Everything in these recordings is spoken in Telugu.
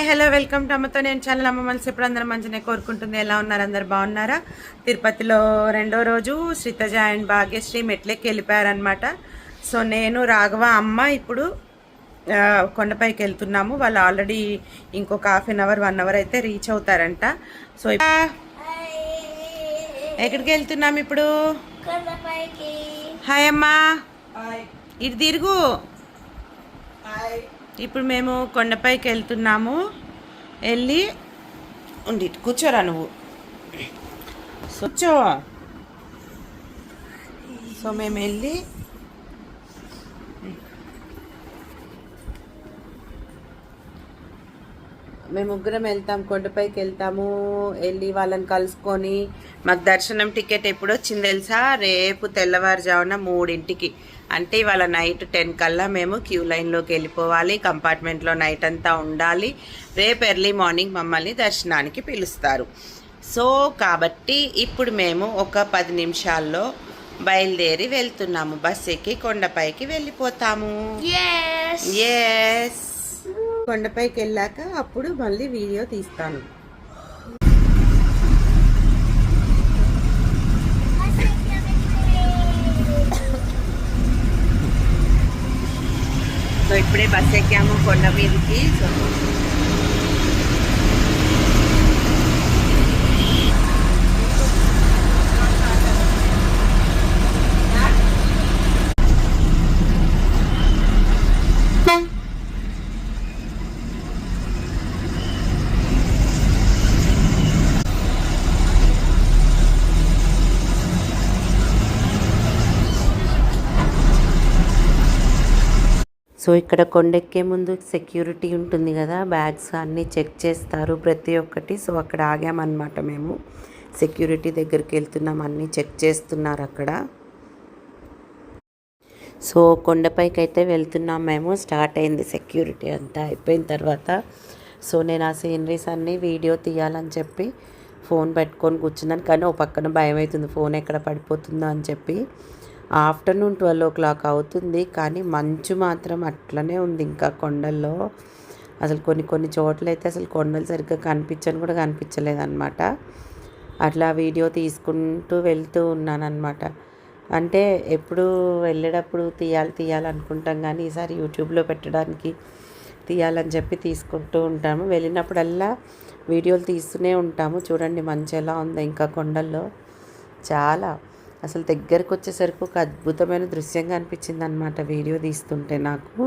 హాయ్ హలో వెల్కమ్ టు అమ్మతో నేను ఛానల్. అమ్మ మనసు ఎప్పుడు అందరూ మంచిగా కోరుకుంటుంది. ఎలా ఉన్నారు అందరు? బాగున్నారా? తిరుపతిలో రెండో రోజు శ్రీతజ అండ్ భాగ్యశ్రీ మెట్లెక్కి వెళ్ళిపోయారనమాట సో నేను రాఘవ అమ్మ ఇప్పుడు కొండపైకి వెళ్తున్నాము. వాళ్ళు ఆల్రెడీ ఇంకొక half an hour one hour అయితే రీచ్ అవుతారంట. సో ఎక్కడికి వెళ్తున్నాం ఇప్పుడు? కొండపైకి. హాయ్ అమ్మా. ఇటు తిరుగు. ఇప్పుడు మేము కొండపైకి వెళ్తున్నాము. వెళ్ళి ఉండి కూర్చోరా నువ్వు. కూర్చో సో మేము వెళ్ళి మేము ముగ్గురం వెళ్తాం కొండపైకి వెళ్తాము వెళ్ళి వాళ్ళని కలుసుకొని మాకు దర్శనం టికెట్ ఎప్పుడు వచ్చింది తెలుసా? రేపు తెల్లవారుజామున మూడింటికి. అంటే ఇవాళ నైట్ టెన్ కల్లా మేము క్యూ లైన్లోకి వెళ్ళిపోవాలి కంపార్ట్మెంట్లో నైట్ అంతా ఉండాలి. రేపు ఎర్లీ మార్నింగ్ మమ్మల్ని దర్శనానికి పిలుస్తారు. సో కాబట్టి ఇప్పుడు మేము ఒక పది నిమిషాల్లో బయలుదేరి వెళ్తున్నాము. బస్ ఎక్కి కొండపైకి వెళ్ళిపోతాము. ఎస్ ఎస్ కొండపైకి వెళ్ళాక అప్పుడు మళ్ళీ వీడియో తీస్తాను. సో ఇప్పుడే బస్ ఎక్కాము కొండ మీదకి. సో సో ఇక్కడ కొండెక్కే ముందు సెక్యూరిటీ ఉంటుంది కదా బ్యాగ్స్ అన్నీ చెక్ చేస్తారు ప్రతి ఒక్కటి. సో అక్కడ ఆగామన్నమాట మేము. సెక్యూరిటీ దగ్గరికి వెళ్తున్నాం అన్నీ చెక్ చేస్తున్నారు అక్కడ. సో కొండపైకి అయితే వెళ్తున్నాం మేము స్టార్ట్ అయింది సెక్యూరిటీ అంతా అయిపోయిన తర్వాత. సో నేను ఆ సీనరీస్ అన్నీ వీడియో తీయాలని చెప్పి ఫోన్ పెట్టుకొని కూర్చున్నాను కానీ ఓ పక్కన భయం అవుతుంది ఫోన్ ఎక్కడ పడిపోతుందో అని చెప్పి. ఆఫ్టర్నూన్ ట్వెల్వ్ ఓ క్లాక్ అవుతుంది కానీ మంచు మాత్రం అట్లనే ఉంది ఇంకా కొండల్లో. అసలు కొన్ని కొన్ని చోట్ల అయితే అసలు కొండలు సరిగ్గా కనిపించని కూడా కనిపించలేదన్నమాట. అట్లా వీడియో తీసుకుంటూ వెళ్తూ ఉన్నాను అంటే ఎప్పుడు వెళ్ళేటప్పుడు తీయాలి తీయాలనుకుంటాం కానీ ఈసారి యూట్యూబ్లో పెట్టడానికి తీయాలని చెప్పి తీసుకుంటూ ఉంటాము. వెళ్ళినప్పుడల్లా వీడియోలు తీస్తూనే ఉంటాము. చూడండి మంచి ఎలా ఉందో ఇంకా కొండల్లో. చాలా అసలు దగ్గరకు వచ్చేసరికి ఒక అద్భుతమైన దృశ్యంగా అనిపించింది అనమాట వీడియో తీస్తుంటే నాకు.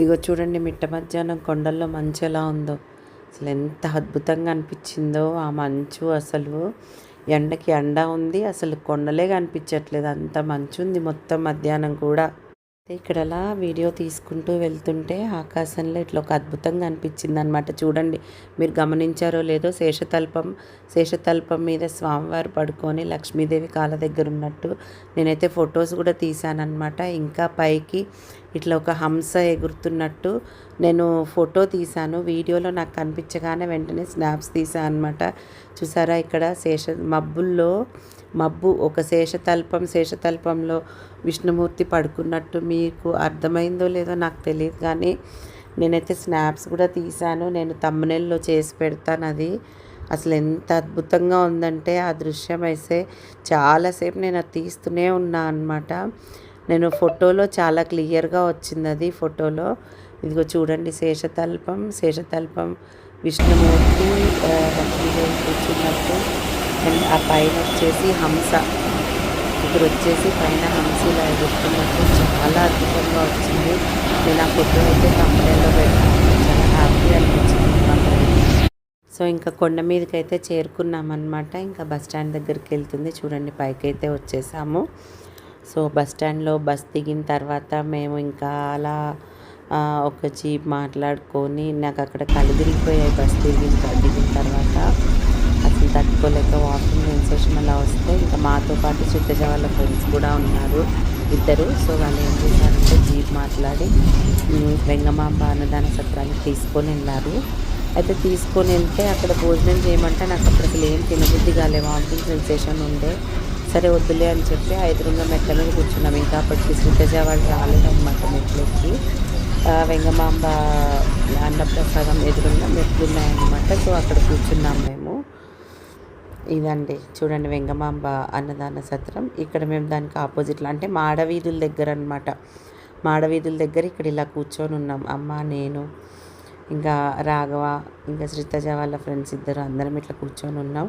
ఇగో చూడండి మిట్ట మధ్యాహ్నం కొండల్లో మంచు ఎలా ఉందో. అసలు ఎంత అద్భుతంగా అనిపించిందో ఆ మంచు అసలు. ఎండకి ఎండ ఉంది అసలు కొండలే కనిపించట్లేదు. అంత మంచు ఉంది మొత్తం మధ్యాహ్నం కూడా. ఇక్కడ అలా వీడియో తీసుకుంటూ వెళ్తుంటే ఆకాశంలో ఇట్లా ఒక అద్భుతంగా అనిపించింది అనమాట చూడండి మీరు గమనించారో లేదో శేషతల్పం శేషతల్పం మీద స్వామివారు పడుకొని లక్ష్మీదేవి కాళ్ళ దగ్గర ఉన్నట్టు నేనైతే ఫొటోస్ కూడా తీశానమాట ఇంకా పైకి ఇట్లా ఒక హంస ఎగురుతున్నట్టు నేను ఫోటో తీశాను. వీడియోలో నాకు కనిపించగానే వెంటనే స్నాప్స్ తీసాను అనమాట చూసారా ఇక్కడ శేష మబ్బుల్లో మబ్బు ఒక శేషతల్పం శేషతల్పంలో విష్ణుమూర్తి పడుకున్నట్టు మీకు అర్థమైందో లేదో నాకు తెలియదు కానీ నేనైతే స్నాప్స్ కూడా తీశాను. నేను తమ్మనెల్లో చేసి పెడతాను అది. అసలు ఎంత అద్భుతంగా ఉందంటే ఆ దృశ్యం అయితే చాలాసేపు నేను అది తీస్తూనే ఉన్నా అనమాట నేను ఫోటోలో చాలా క్లియర్గా వచ్చింది అది ఫోటోలో. ఇదిగో చూడండి శేషతల్పం శేషతల్పం విష్ణుమూర్తి లక్ష్మీదేవి కూర్చున్నట్టు. అండ్ ఆ పైన వచ్చేసి హంస. ఇక్కడ వచ్చేసి పైన హంస ఎదుర్కొన్నట్టు చాలా అద్భుతంగా వచ్చింది. నేను ఆ ఫోటో అయితే కంపెనీలో పెట్టాను. చాలా హ్యాపీ అనిపించింది సో ఇంకా కొండ మీదకి అయితే చేరుకున్నామన్నమాట. ఇంకా బస్ స్టాండ్ దగ్గరికి వెళ్తుంది. చూడండి పైకి అయితే వచ్చేసాము. సో బస్ స్టాండ్లో బస్ దిగిన తర్వాత మేము ఇంకా అలా ఒక జీప్ మాట్లాడుకొని నాకు అక్కడ కళ్ళు తిరిగిపోయాయి. బస్ దిగిన దిగిన తర్వాత అసలు వాకింగ్ సెన్సేషన్ అలా వస్తే ఇంకా మాతో పాటు చిత్తజ వాళ్ళ ఫ్రెండ్స్ కూడా ఉన్నారు ఇద్దరు. సో వాళ్ళు ఏం చేశారంటే జీప్ మాట్లాడి వెంగమాంబ అన్నదాన సత్రానికి తీసుకొని వెళ్ళారు. అయితే తీసుకొని వెళ్తే అక్కడ భోజనం చేయమంటే నాకు అప్పుడు అసలు ఏం తినబుద్ధి కాలే. వామిటింగ్ సెన్సేషన్ ఉండే. సరే వద్దులే అని చెప్పి ఐదుగురుగా మెట్ల మీద కూర్చున్నాం. ఇంకా అప్పటికి శ్రీతజ వాళ్ళు రాలేదన్నమాట మెట్లెక్కి. వెంగమాంబ అన్నప్రసాదం ఎదురుగా మెట్లు ఉన్నాయన్నమాట. సో అక్కడ కూర్చున్నాము. ఇదండి. చూడండి వెంగమాంబ అన్నదాన సత్రం. ఇక్కడ మేము దానికి ఆపోజిట్లో అంటే మాడవీధుల దగ్గర అనమాట మాడవీధుల దగ్గర ఇక్కడ ఇలా కూర్చొని ఉన్నాం. అమ్మ నేను ఇంకా రాఘవ ఇంకా శ్రీతజ వాళ్ళ ఫ్రెండ్స్ ఇద్దరు అందరం ఇట్లా కూర్చొని ఉన్నాం.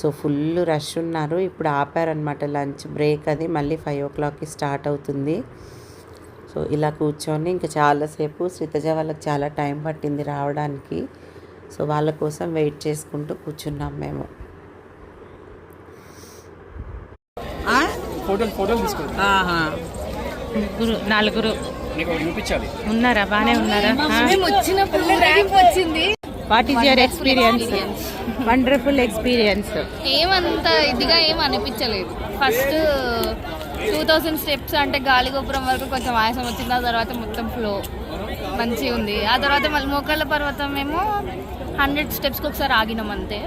సో ఫుల్ రష్ ఉన్నారు. ఇప్పుడు ఆపారనమాట లంచ్. బ్రేక్ అది మళ్ళీ ఫైవ్ ఓ క్లాక్కి స్టార్ట్ అవుతుంది. సో ఇలా కూర్చొని ఇంకా చాలాసేపు శ్రీతజ వాళ్ళకి చాలా టైం పట్టింది రావడానికి. సో వాళ్ళ కోసం వెయిట్ చేసుకుంటూ కూర్చున్నాం మేము. ఫోటోలు ఫోటోలు తీసుకో ముగ్గురు నలుగురు. నీకు ఒకటి చూపించాలి. ఉన్నారా? బానే ఉన్నారా? మేము వచ్చినప్పుడు ర్యాంప్ వచ్చింది. What is your experience wonderful experience ఏమంత ఇదిగా ఏం అనిపించలేదు. ఫస్ట్ టూ థౌసండ్ స్టెప్స్ అంటే గాలిగోపురం వరకు కొంచెం ఆయాసం వచ్చింది. ఆ తర్వాత మొత్తం ఫ్లో మంచిగా ఉంది ఆ తర్వాత మళ్ళీ మోకాళ్ళ పర్వతం ఏమో హండ్రెడ్ స్టెప్స్కి ఒకసారి ఆగినాం అంతే.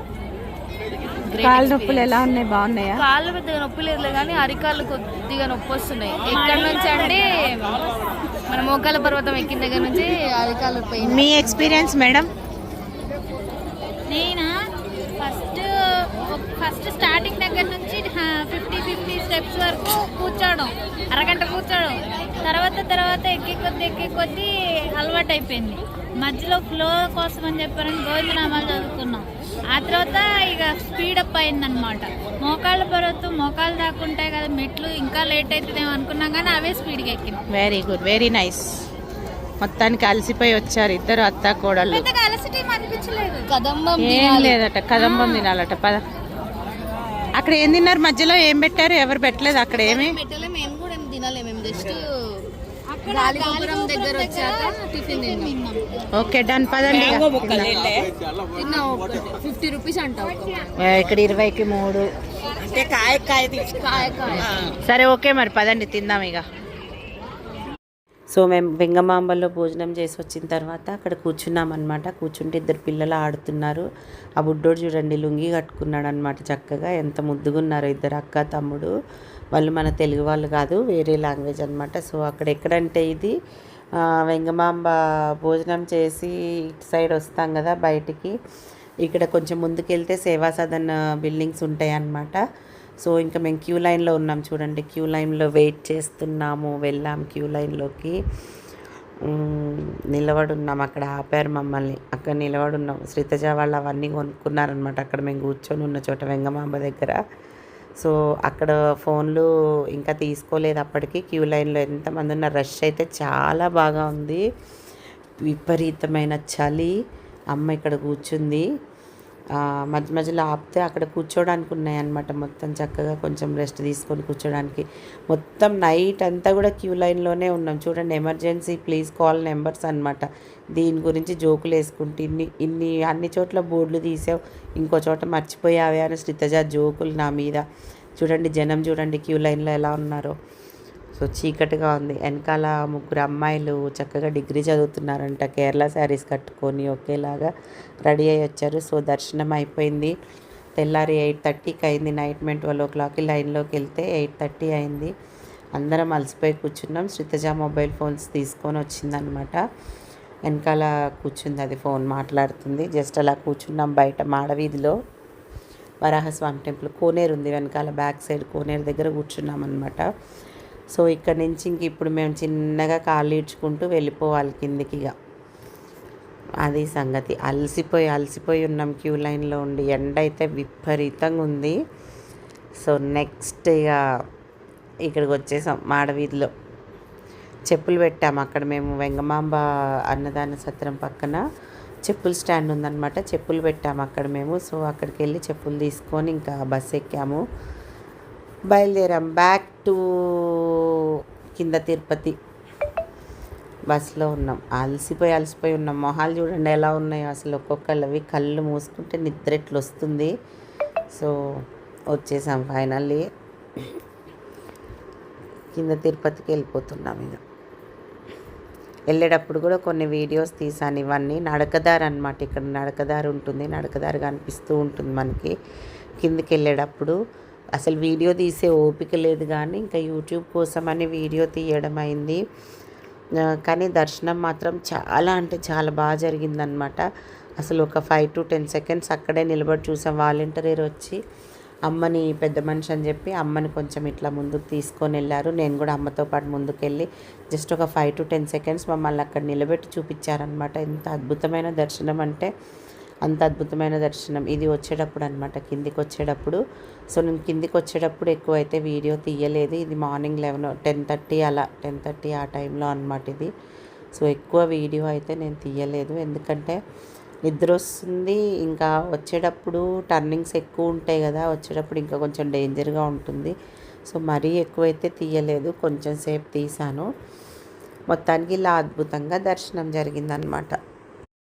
కాళ్ళ నొప్పులు. ఎలా ఉన్నాయి? బాగున్నాయా? కాళ్ళు పెద్దగా నొప్పి లేదు కానీ అరికాళ్ళు కొద్దిగా నొప్పి వస్తున్నాయి. ఎక్కడి నుంచి అంటే మన మోకాళ్ళ పర్వతం ఎక్కిన దగ్గర నుంచి అరికాళ్ళు పెయిన్ మీ ఎక్స్పీరియన్స్ మేడం నేనా? ఫస్ట్ ఫస్ట్ స్టార్టింగ్ దగ్గర నుంచి ఫిఫ్టీ ఫిఫ్టీ స్టెప్స్ వరకు కూర్చోవడం. అరగంట కూర్చోవడం. తర్వాత తర్వాత ఎక్కి కొద్ది ఎక్కి కొద్ది అలవాటు అయిపోయింది మధ్యలో ఫ్లో కోసం అని చెప్పారని గోవిందనామాలు చదువుకున్నాం. ఆ తర్వాత ఇక స్పీడప్ అయిందనమాట మోకాళ్ళ పర్వతం మోకాళ్ళు దాక్కుంటాయి కదా మెట్లు ఇంకా లేట్ అవుతుందేమో అనుకున్నాం కానీ అవే స్పీడ్గా ఎక్కినాం. వెరీ గుడ్ వెరీ నైస్ మొత్తానికి అలసిపోయి వచ్చారు ఇద్దరు అత్త కోడళ్ళు. పెద్దగా అలసిటీ అనిపించలేదు. కదంబం ఏం. లేదట కదంబం తినాలట పద. అక్కడ ఏం తిన్నారు? మధ్యలో ఏం పెట్టారు? ఎవరు పెట్టలేదు అక్కడ ఏమి? పెట్టలే మేము కూడా ఏం తినలే మేము జస్ట్ గాలిగోపురం దగ్గర వచ్చాక టిఫిన్ తిన్నాం. Okay done. పదండి. తిన్నాం ఫిఫ్టీ రూపీస్ అంట ఇక్కడ ఇరవైకి మూడు. కాయ కాయ సరే ఓకే మరి. పదండి తిందాం ఇక. సో మేము వెంగమాంబలో భోజనం చేసి వచ్చిన తర్వాత అక్కడ కూర్చున్నాం అనమాట కూర్చుంటే ఇద్దరు పిల్లలు ఆడుతున్నారు. ఆ బుడ్డోడు చూడండి లుంగి కట్టుకున్నాడు అనమాట చక్కగా. ఎంత ముద్దుగా ఉన్నారు ఇద్దరు అక్క తమ్ముడు. వాళ్ళు మన తెలుగు వాళ్ళు కాదు వేరే లాంగ్వేజ్ అనమాట సో అక్కడ ఎక్కడంటే ఇది వెంగమాంబ భోజనం చేసి ఇటు సైడ్ వస్తాం కదా బయటికి. ఇక్కడ కొంచెం ముందుకెళ్తే సేవా సదన్ బిల్డింగ్స్ ఉంటాయి అన్నమాట సో ఇంకా మేము క్యూ లైన్లో ఉన్నాం చూడండి. క్యూ లైన్లో వెయిట్ చేస్తున్నాము వెళ్ళాం క్యూ లైన్లోకి. నిలబడున్నాం నిలబడి ఉన్నాం అక్కడ ఆపారు మమ్మల్ని. అక్కడ నిలబడున్నాం. శ్రీతజ వాళ్ళు అవన్నీ కొనుక్కున్నారనమాట అక్కడ మేము కూర్చొని ఉన్న చోట వెంగమాంబ దగ్గర. సో అక్కడ ఫోన్లు ఇంకా తీసుకోలేదు అప్పటికి. క్యూ లైన్లో ఎంతమంది ఉన్న రష్ అయితే చాలా బాగా ఉంది. విపరీతమైన చలి. అమ్మ ఇక్కడ కూర్చుంది. మధ్య మధ్యలో ఆపితే అక్కడ కూర్చోడానికి ఉన్నాయన్నమాట మొత్తం చక్కగా కొంచెం రెస్ట్ తీసుకొని కూర్చోడానికి. మొత్తం నైట్ అంతా కూడా క్యూ లైన్లోనే ఉన్నాం. చూడండి ఎమర్జెన్సీ ప్లీజ్ కాల్ నెంబర్స్ అనమాట దీని గురించి జోకులు వేసుకుంటూ ఇన్ని ఇన్ని అన్ని చోట్ల బోర్డులు తీసావు ఇంకో చోట మర్చిపోయావే అని శ్రీతజ జోకులు నా మీద. చూడండి జనం చూడండి క్యూ లైన్లో ఎలా ఉన్నారో. సో చీకటిగా ఉంది. వెనకాల ముగ్గురు అమ్మాయిలు చక్కగా డిగ్రీ చదువుతున్నారంట. కేరళ శారీస్ కట్టుకొని ఒకేలాగా రెడీ అయ్యి వచ్చారు. సో దర్శనం అయిపోయింది. తెల్లారి ఎయిట్ థర్టీకి అయింది. నైట్ మేము ట్వెల్వ్ ఓ క్లాక్కి లైన్లోకి వెళ్తే ఎయిట్ థర్టీ అయింది. అందరం అలసిపోయి కూర్చున్నాం. శ్రీతజ మొబైల్ ఫోన్స్ తీసుకొని వచ్చిందనమాట. వెనకాల కూర్చుంది. అది ఫోన్ మాట్లాడుతుంది. జస్ట్ అలా కూర్చున్నాం బయట మాడవీధిలో. వరాహస్వామి టెంపుల్ కోనేరు ఉంది వెనకాల బ్యాక్ సైడ్ కోనేరు దగ్గర కూర్చున్నాం అనమాట సో ఇక్కడ నుంచి ఇంక ఇప్పుడు మేము చిన్నగా కాళ్ళు ఈడ్చుకుంటూ వెళ్ళిపోవాలి కిందికి ఇక. అది సంగతి. అలసిపోయి అలసిపోయి ఉన్నాం క్యూ లైన్లో ఉండి. ఎండ అయితే విపరీతంగా ఉంది. సో నెక్స్ట్ ఇక ఇక్కడికి వచ్చేసాం మాడవీధిలో. చెప్పులు పెట్టాము అక్కడ మేము వెంగమాంబ అన్నదాన సత్రం పక్కన చెప్పుల స్టాండ్ ఉందన్నమాట. చెప్పులు పెట్టాము అక్కడ మేము. సో అక్కడికి వెళ్ళి చెప్పులు తీసుకొని ఇంకా బస్ ఎక్కాము. బయలుదేరాం. బ్యాక్ టు కింద తిరుపతి బస్సులో ఉన్నాం. అలసిపోయి అలసిపోయి ఉన్నాం. మొహాలు చూడండి ఎలా ఉన్నాయో. అసలు ఒక్కొక్కళ్ళవి కళ్ళు మూసుకుంటే నిద్ర ఎట్లు వస్తుంది సో వచ్చేసాం ఫైనల్లీ కింద తిరుపతికి వెళ్ళిపోతున్నాం ఇక. వెళ్ళేటప్పుడు కూడా కొన్ని వీడియోస్ తీసాను. ఇవన్నీ నడకదారి అనమాట ఇక్కడ నడకదారి ఉంటుంది. నడకదారి కనిపిస్తూ ఉంటుంది మనకి. కిందికి వెళ్ళేటప్పుడు అసలు వీడియో తీసే ఓపిక లేదు కానీ ఇంకా యూట్యూబ్ కోసం అని వీడియో తీయడం అయింది. కానీ దర్శనం మాత్రం చాలా అంటే చాలా బాగా జరిగిందనమాట అసలు ఒక ఫైవ్ టు టెన్ సెకండ్స్ అక్కడే నిలబడి చూసాం. వాలంటీర్ వచ్చి అమ్మని పెద్ద మనిషి అని చెప్పి అమ్మని కొంచెం ఇట్లా ముందుకు తీసుకొని వెళ్ళారు. నేను కూడా అమ్మతో పాటు ముందుకెళ్ళి జస్ట్ ఒక ఫైవ్ టు టెన్ సెకండ్స్ మమ్మల్ని అక్కడ నిలబెట్టి చూపించారనమాట ఎంత అద్భుతమైన దర్శనం అంటే అంత అద్భుతమైన దర్శనం. ఇది వచ్చేటప్పుడు అనమాట కిందికి వచ్చేటప్పుడు సో నేను కిందికి వచ్చేటప్పుడు ఎక్కువ అయితే వీడియో తీయలేదు. ఇది మార్నింగ్ లెవెన్ టెన్ థర్టీ అలా టెన్ థర్టీ ఆ టైంలో అనమాట ఇది. సో ఎక్కువ వీడియో అయితే నేను తీయలేదు. ఎందుకంటే నిద్ర వస్తుంది ఇంకా వచ్చేటప్పుడు టర్నింగ్స్ ఎక్కువ ఉంటాయి కదా వచ్చేటప్పుడు ఇంకా కొంచెం డేంజర్గా ఉంటుంది. సో మరీ ఎక్కువైతే తీయలేదు. కొంచెం సేపు తీసాను మొత్తానికి ఇలా అద్భుతంగా దర్శనం జరిగిందనమాట